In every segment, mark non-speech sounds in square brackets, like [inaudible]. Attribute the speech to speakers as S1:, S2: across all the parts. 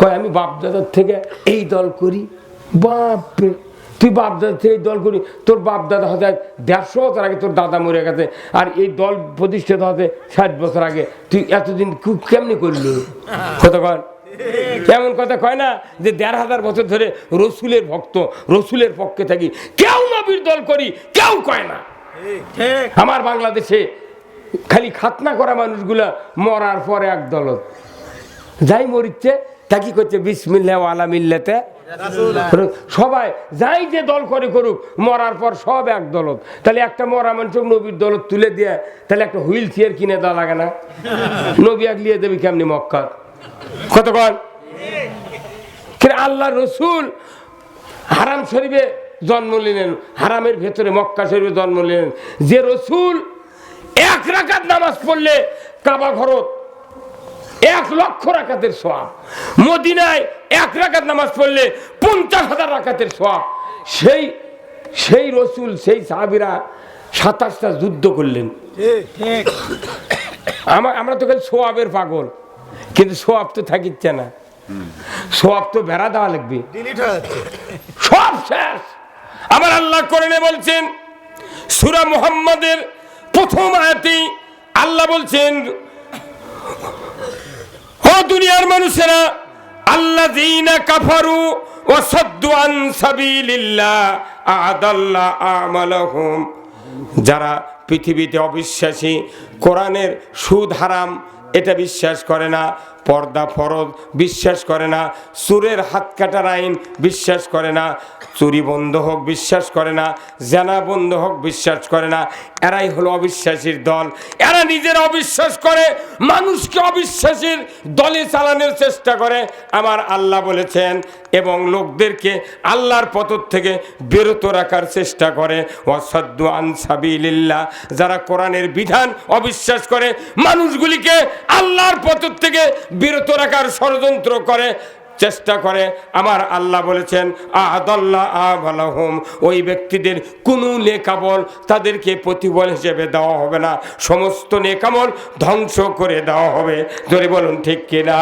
S1: কয়, আমি বাপদাদার থেকে এই দল করি। বাপরে, তুই বাপদাদা থেকে এই দল করি। তোর বাপদাদা হতে দেড়শো বছর আগে তোর দাদা মরে গেছে, আর এই দল প্রতিষ্ঠিত হতে ষাট বছর আগে। তুই এতদিন খুব কেমনি করলি? কতক্ষণ কেমন কথা কয় না যে দেড় হাজার বছর ধরে রসুলের ভক্ত, রসুলের পক্ষে থাকি। কেউ নবীর দল করি, কেউ কয় না। আমার বাংলাদেশে খালি খাতনা করা মানুষগুলা মরার পরে এক দলত। যাই মরিচ্ছে তা কি করছে? বিসমিল্লা আলা মিল্লাতে। সবাই যাই যে দল করে করুক মরার পর সব এক দলত। তাহলে একটা মরা মানুষ নবীর দলত তুলে দিয়ে তাহলে একটা হুইল চেয়ার কিনে দেওয়া লাগে না? [laughs] নবী আগলিয়ে দেবে কেমনি মক্কা কতক্ষণ আল্লাহ রসুল হারাম শরীফে জন্ম নিলেন হারামের ভেতরে মক্কা শরীফে জন্ম নিলেন। যে রসুল এক রাকাত নামাজ পড়লে কাবা ঘরত এক লক্ষ রাখাতের সোয়াব মদিনায় এক রাকাত নামাজ পড়লে পঞ্চাশ হাজার রাকাতের সোয়াব সেই সেই রসুল সেই সাহাবিরা সাতাশটা যুদ্ধ করলেন। আমার আমরা তো খালি সোয়াবের পাগল কিন্তু সোয়াব তো থাকিচ্ছে না। সোয়াব তো বেড়া দেওয়া লাগবে। সব শেষ। আমার আল্লাহ কোরআনে বলছেন সুরা মুহাম্মাদের প্রথম আয়াতেই আল্লাহ বলছেন দুনিয়ার মানুষেরা আল্লাহ কাফারু ও সদ্দু আন সাবিলিল্লাহ আদাল্লাহ আমালাহুম। যারা পৃথিবীতে অবিশ্বাসী, কোরআনের সুদ হারাম, এটা বিশ্বাস করে না। পর্দা ফরজ, বিশ্বাস করে না। চুরের হাত কাটার আইন, বিশ্বাস করে না। চুরি বন্ধ হোক, বিশ্বাস করে না। জেনা বন্ধ হোক, বিশ্বাস করে না। এরাই হলো অবিশ্বাসীর দল। এরা নিজের অবিশ্বাস করে, মানুষকে অবিশ্বাসীর দলে চালানোর চেষ্টা করে। আমার আল্লাহ বলেছেন, এবং লোকদেরকে আল্লাহর পথ থেকে বিরত রাখার চেষ্টা করে। অসাধ্য আনসাবিল্লাহ যারা কোরআনের বিধান অবিশ্বাস করে, মানুষগুলিকে আল্লাহর পথ থেকে বিরত রাখার ষড়যন্ত্র করে, চেষ্টা করে। আমার আল্লাহ বলেছেন আদল্লাহ আহম ওই ব্যক্তিদের কোনো নেকামল তাদেরকে প্রতিবল হিসেবে দেওয়া হবে না। সমস্ত নেকামল ধ্বংস করে দেওয়া হবে। যদি বলুন, ঠিক কিনা?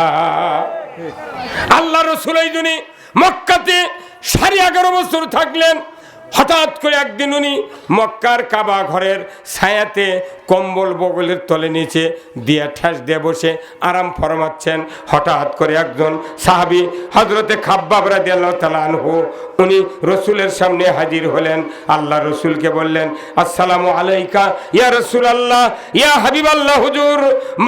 S1: আল্লাহ রসুল এই জন্য মক্কাতে সাড়ে এগারো বছর থাকলেন। হঠাৎ করে একদিন উনি মক্কার কাবা ঘরের ছায়াতে কম্বল বগলের তলে নিচে দিয়ে ঠেস দিয়ে বসে আরাম ফরমাচ্ছেন। হঠাৎ করে একজন সাহাবি হজরতে খাব্বাবরা দিয়াল তালানহু উনি রসুলের সামনে হাজির হলেন। আল্লাহ রসুলকে বললেন, আসসালামু আলাইকা, ইয়া রসুল আল্লাহ ইয়া হাবিব আল্লাহ হুজুর,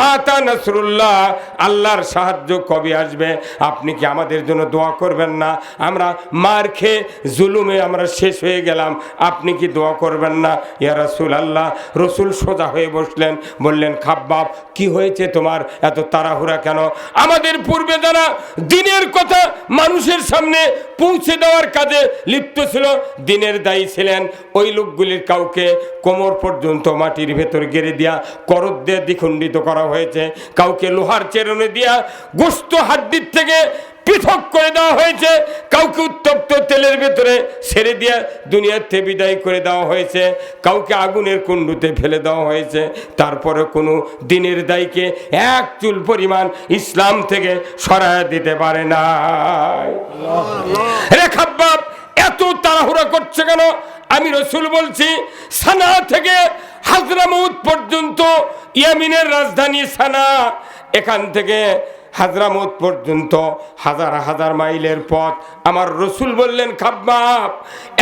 S1: মাতা নসরুল্লাহ, আল্লাহর সাহায্য কবে আসবে? আপনি কি আমাদের জন্য দোয়া করবেন না? আমরা মার খেয়ে জুলুমে আমরা শেষ হয়ে গেলাম। আপনি কি দোয়া করবেন না? ইয়া রসুল আল্লাহ রসুল সোজা হয়ে বসলেন, বললেন, খাব্বাব, কি হয়েছে তোমার? এত তাড়াহুড়া কেন? আমাদের পূর্বে যারা দিনের কথা মানুষের সামনে পৌঁছে দেওয়ার কাজে লিপ্ত ছিল, দিনের দায়ী ছিলেন ওই লোকগুলির কাউকে কোমর পর্যন্ত মাটির ভেতর গেড়ে দিয়া করদ দিয়ে দ্বিখণ্ডিত করা হয়েছে, কাউকে লোহার চেরনে দিয়া গোস্ত হাড্ডির থেকে পৃথক করে দেওয়া হয়েছে। কাউকে উত্তপ্ত তেলের ভেতরে ছেড়ে দিয়ে দুনিয়াতে বিদায় করে দেওয়া হয়েছে। কাউকে আগুনের কুণ্ডুতে ফেলে দেওয়া হয়েছে। তারপরে কোনো দিনের দায়ীকে এক চুল পরিমাণ ইসলাম থেকে সরায় দিতে পারে না রে খাব্বাব, এত তাড়াহুড়া করছে কেন? আমি রসুল বলছি, সানা থেকে হাজরামউদ পর্যন্ত ইয়ামিনের রাজধানী সানা, এখান থেকে হাজরামত পর্যন্ত হাজার হাজার মাইলের পথ। আমার রসুল বললেন খাব্বাব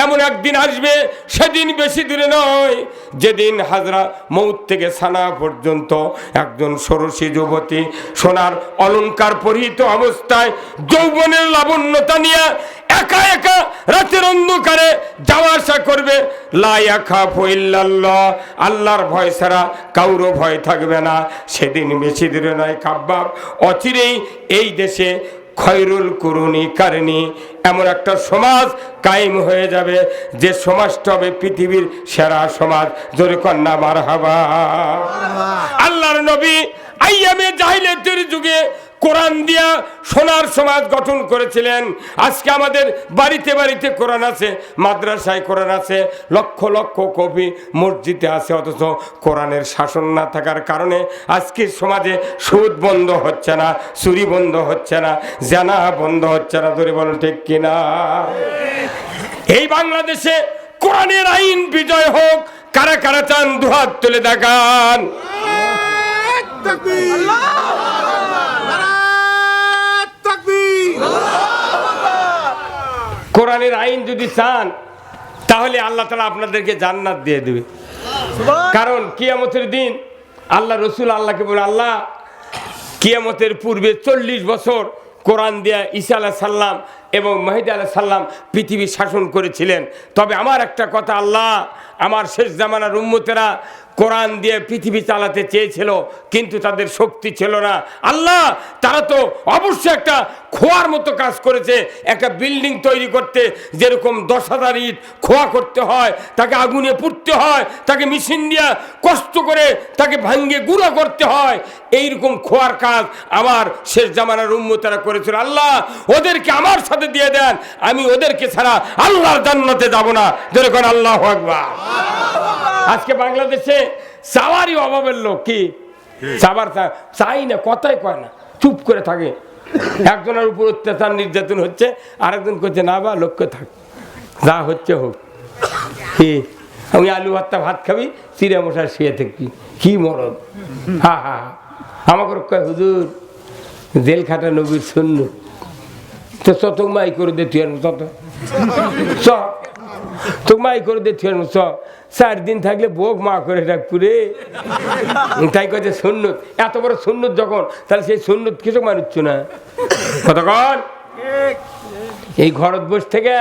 S1: এমন একদিন আসবে, সেদিন বেশি দূরে নয়। যেদিন হাজরা মৌত থেকে সানা পর্যন্ত একজন ষোড়শী যুবতী সোনার অলঙ্কার পরিহিত অবস্থায় যৌবনের লাবণ্যতা নিয়ে একা একা রাতের অন্ধকারে যাওয়া আসা করবে। লাইয়াখা ফইল্লাল্লাহ আল্লাহর ভয় ছাড়া কাউরও ভয় থাকবে না। সেদিন বেশি দূরে নয় কাব্বাব। অচিরেই এই দেশে খয়রুল কুরুনি কারণী এমন একটা সমাজ কায়েম হয়ে যাবে। যে সমাজটা হবে পৃথিবীর সেরা সমাজ। জোরে কন্যা মার হাবা আল্লাহর নবী আইয়ামে জাহিলিয়াতের যুগে কোরআন দিয়া সোনার সমাজ গঠন করেছিলেন। আজকে আমাদের বাড়িতে বাড়িতে কোরআন আছে, মাদ্রাসায় কোরআন আছে, লক্ষ লক্ষ কবি মসজিদে আছে, অথচ কোরআনের শাসন না থাকার কারণে আজকের সমাজে সুদ বন্ধ হচ্ছে না, চুরি বন্ধ হচ্ছে না, জানা বন্ধ হচ্ছে না, ধরে বলেন ঠিক কিনা? এই বাংলাদেশে কোরআনের আইন বিজয় হোক, কারা কারা চান দুহাত তুলে দেখান।
S2: তাকবীর
S1: কোরআনের আইন যদি চান তাহলে আল্লাহ তালা আপনাদেরকে জান্নাত দিয়ে দেবে। কারণ কিয়ামতের দিন আল্লাহ রসুল আল্লাহকে বলে আল্লাহ কিয়ামতের পূর্বে চল্লিশ বছর কোরআন দিয়া ঈসা আলাহ সাল্লাম এবং মাহিদ আলাহ সাল্লাম পৃথিবী শাসন করেছিলেন। তবে আমার একটা কথা আল্লাহ আমার শেষ জামানার উম্মতেরা কোরআন দিয়ে পৃথিবী চালাতে চেয়েছিল, কিন্তু তাদের শক্তি ছিল না। আল্লাহ, তারা তো অবশ্যই একটা খোয়ার মতো কাজ করেছে, একটা বিল্ডিং তৈরি করতে, যেরকম দশ হাজার ইট খোয়া করতে হয়, তাকে আগুনে পুড়তে হয়, তাকে মেশিন দিয়ে কষ্ট করে তাকে ভাঙ্গে গুঁড়ো করতে হয়। এইরকম খোয়ার কাজ আমার শেষ জামানার উম্মতেরা করেছিল। আল্লাহ, ওদেরকে আমার সাথে দিয়ে দেন, আমি ওদেরকে ছাড়া আল্লাহর জান্নাতে যাব না। যেরকম আল্লাহ আকবার। আজকে বাংলাদেশে চাওয়ারই অভাবের লোক কি? চাবার চাই না কথাই কয় না চুপ করে থাকে। একজনের উপর অত্যাচার নির্যাতন হচ্ছে আরেকজন করছে না বা লক্ষ্য থাক যা হচ্ছে হোক। কি? আমি আলু ভাতটা ভাত খাবি চিড়ে মশা শুয়ে থাকবি। কি মরদ হা হা হা। আমাকে কয় হুজুর। জেল খাটা নবীর শূন্য তো চত মাই করে দে তুই আর চত চ তো মাই করে দে চ চার দিন থাকলে বোক মা করে ডাকবো রে তাই কয়েছে সুন্নত। এত বড় সুন্নত যখন তাহলে সেই সুন্নত কিছু মানুষ না কতক্ষণ এই ঘরত বসে থেকে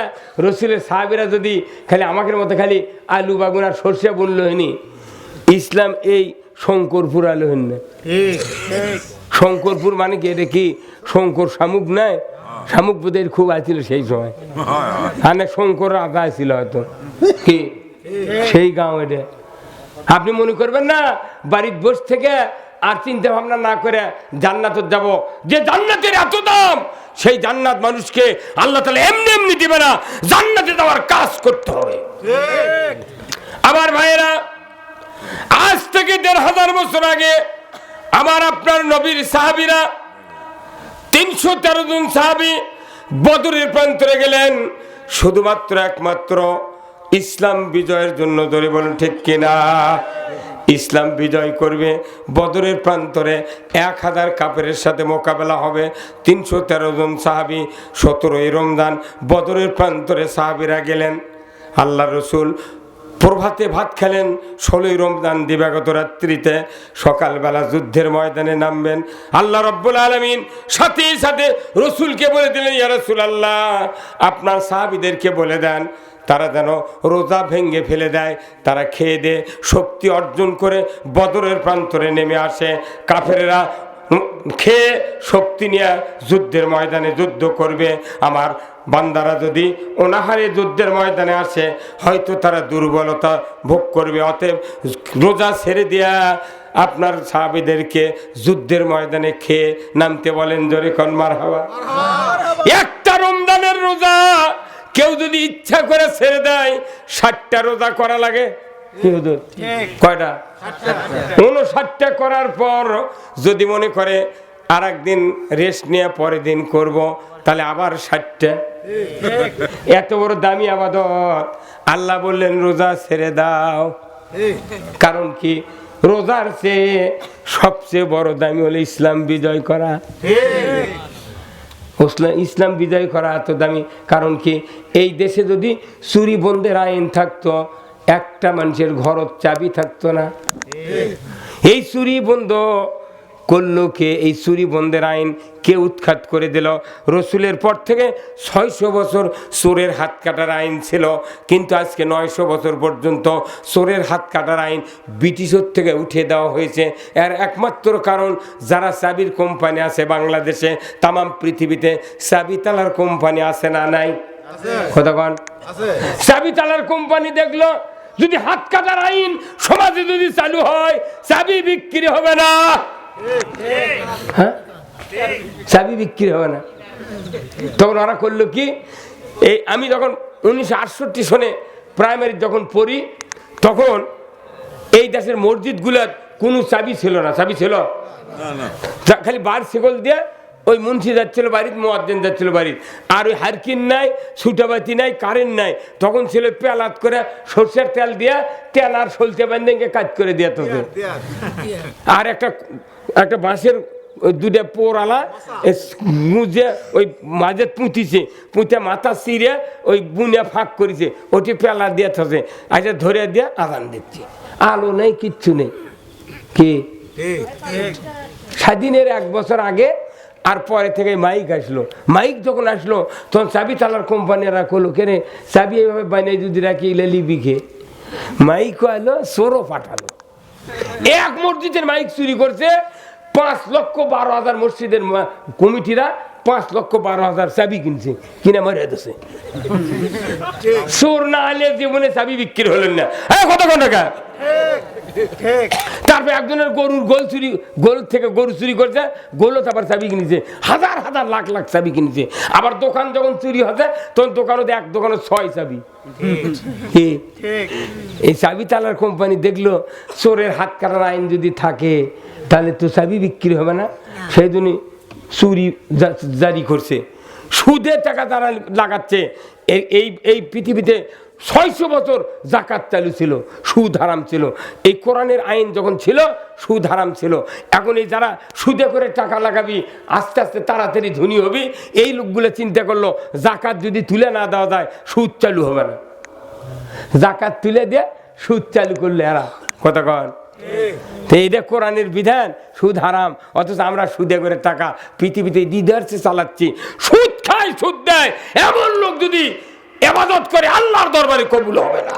S1: রসুলের সাহাবিরা যদি খালি আমাকে মতো খালি আলু বাগুন আর সর্ষে বলল হয়নি ইসলাম এই শঙ্করপুর আলু হন না। শঙ্করপুর মানে কি? এটা কি শঙ্কর শামুক নাই? শামুক বোধের খুব আছিল সেই সময়। না শঙ্কর রাজা ছিল হয়তো। কি? সেই গাঁও এটা। আপনি মনে করবেন না, বাড়ির বস থেকে আর চিন্তা ভাবনা না করে জান্নাতত যাব। যে জান্নাতের এত দাম, সেই জান্নাত মানুষকে আল্লাহ তালা এমনি এমনি দিবে না। জান্নাতে দেওয়ার কাজ করতে হবে। আমার ভাইয়েরা, আজ থেকে দেড় হাজার বছর আগে আমার আপনার নবীর সাহাবিরা তিনশো তেরো জন সাহাবি বদরের প্রান্তরে গেলেন। শুধুমাত্র একমাত্র ইসলাম বিজয়ের জন্য ধরে বলেন, ঠিক কিনা? ইসলাম বিজয় করবে বদরের প্রান্তরে। এক হাজার কাপের সাথে মোকাবেলা হবে। তিনশো তেরো জন সাহাবি সতেরোই রমজান বদরের প্রান্তরে সাহাবিরা গেলেন। আল্লাহ রসুল প্রভাতে ভাত খেলেন ষোলোই রমজান দিবাগত রাত্রিতে। সকালবেলা যুদ্ধের ময়দানে নামবেন। আল্লাহ রব্বুল আলমিন সাথে সাথে রসুলকে বলে দিলেন, ইয়া রসুল আল্লাহ আপনার সাহাবিদেরকে বলে দেন, তারা যেন রোজা ভেঙ্গে ফেলে দেয়, তারা খেয়ে দে শক্তি অর্জন করে বদরের প্রান্তরে নেমে আসে। কাফেরেরা খেয়ে শক্তি নিয়ে যুদ্ধের ময়দানে যুদ্ধ করবে। আমার বান্দারা যদি অনাহারে যুদ্ধের ময়দানে আসে, হয়তো তারা দুর্বলতা ভোগ করবে। অতএব রোজা ছেড়ে দেয়া আপনার সাহাবিদেরকে যুদ্ধের ময়দানে খেয়ে নামতে বলেন, জোরে কনমার হাওয়া একটা রমজানের রোজা কেউ যদি ইচ্ছা করে ছেড়ে দেয়, ষাটটা রোজা করা লাগে? কয়টা? উনষাটটা করার পর যদি মনে করে আর একদিন রেস্ট নিয়ে পরের দিন করব, তাহলে আবার ষাটটা। [laughs] এত বড় দামি আবাদত। আল্লাহ বললেন রোজা ছেড়ে দাও। কারণ কি? রোজার চেয়ে সবচেয়ে বড় দামি হলো ইসলাম বিজয় করা। ইসলাম বিজয় করা এত দামি। কারণ কি? এই দেশে যদি চুরি বন্ধের আইন থাকতো একটা মানুষের ঘরত চাবি থাকতো না। এই চুরি বন্ধ করল কে? এই চুরি বন্ধের আইন কে উৎখাত করে দিল? রসুলের পর থেকে ছয়শো বছর চোরের হাত কাটার আইন ছিল। কিন্তু আজকে নয়শো বছর পর্যন্ত চোরের হাত কাটার আইন ব্রিটিশের থেকে উঠে দেওয়া হয়েছে। এর একমাত্র কারণ যারা চাবির কোম্পানি আছে বাংলাদেশে তামাম পৃথিবীতে চাবি তালার কোম্পানি আছে না নাই? কতক্ষণ
S2: আছে।
S1: চাবি তালার কোম্পানি দেখল যদি হাত কাটার আইন সমাজে যদি চালু হয় চাবি বিক্রি হবে না। হ্যাঁ? চাবি বিক্রি হবে না। তখন ওরা করল কি এই আমি যখন উনিশশো আটষট্টি সনে প্রাইমারি যখন পড়ি তখন এই দেশের মসজিদগুলোর কোনো চাবি ছিল না। চাবি ছিল? খালি বার সেগল দিয়ে ওই মুন্সি যাচ্ছিল বাড়ির মোয়াজ্জেন যাচ্ছিল বাড়ির। আর ওই হারকিন নাই সুটাবাতি নাই কারেন্ট নাই। তখন ছিল পেলাত করে সর্ষের তেল দিয়া তেল আর সলতে বান্ধে কাজ করে দিয়ে তোকে। আর একটা একটা বাঁশের দুটা পোড়ালা মুজে ওই মাঝে পুঁতিছে, পুঁতে মাথা চিরে ওই বুনে ফাঁক করেছে, ওটি পেলা দিয়ে থাকে আচ্ছা ধরে দিয়ে আদান দিচ্ছে। আলো নেই, কিচ্ছু নেই। কি? স্বাধীনের এক বছর আগে আর পরে থেকে মাইক আসলো। মাইক যখন আসলো, তখন চাবি তালার কোম্পানিরা করল কেনে চাবি এইভাবে বানিয়ে যদি রাখি ইলে লিবি খে মাইক আলো চোরও পাঠালো। এক মসজিদের মাইক চুরি করছে, পাঁচ লক্ষ বারো হাজার মসজিদের কমিটিরা পাঁচ লক্ষ বারো হাজার চাবি কিনছে, কিনে মারিয়া দিছে। চোর না হলে জীবনে চাবি বিক্রি হলেন না। হ্যাঁ কত টাকা তারপর একজনের গরুর গোল চুরি গরুর থেকে গরু চুরি করছে গোলও তারপর চাবি কিনেছে। হাজার হাজার লাখ লাখ চাবি কিনেছে। আবার দোকান যখন চুরি হচ্ছে তখন দোকানও এক দোকানে ছয় চাবি। এই চাবি তালার কোম্পানি দেখল চোরের হাত কাটার আইন যদি থাকে তাহলে তো চাবি বিক্রি হবে না। সেই জন্য চুরি জারি করছে। সুদের টাকা তারা লাগাচ্ছে। এই- এই এই পৃথিবীতে ছয়শো বছর জাকাত চালু ছিল, সুদ হারাম ছিল। এই কোরআনের আইন যখন ছিল, সুদ হারাম ছিল। এখন এই যারা সুদে করে টাকা লাগাবি, আস্তে আস্তে তাড়াতাড়ি ধনী হবি, এই লোকগুলো চিন্তা করল জাকাত যদি তুলে না দেওয়া যায়, সুদ চালু হবে না। জাকাত তুলে দিয়ে সুদ চালু করলে এরা। কথা কন। তো এইটা কোরআনের বিধান, সুদ হারাম, অথচ আমরা সুদে করে টাকা পৃথিবীতে দিদার্সে চালাচ্ছি। সুদ খায়, সুদ দেয়। এমন লোক যদি এবাদত করে আল্লাহর দরবারে কবুল হবে না।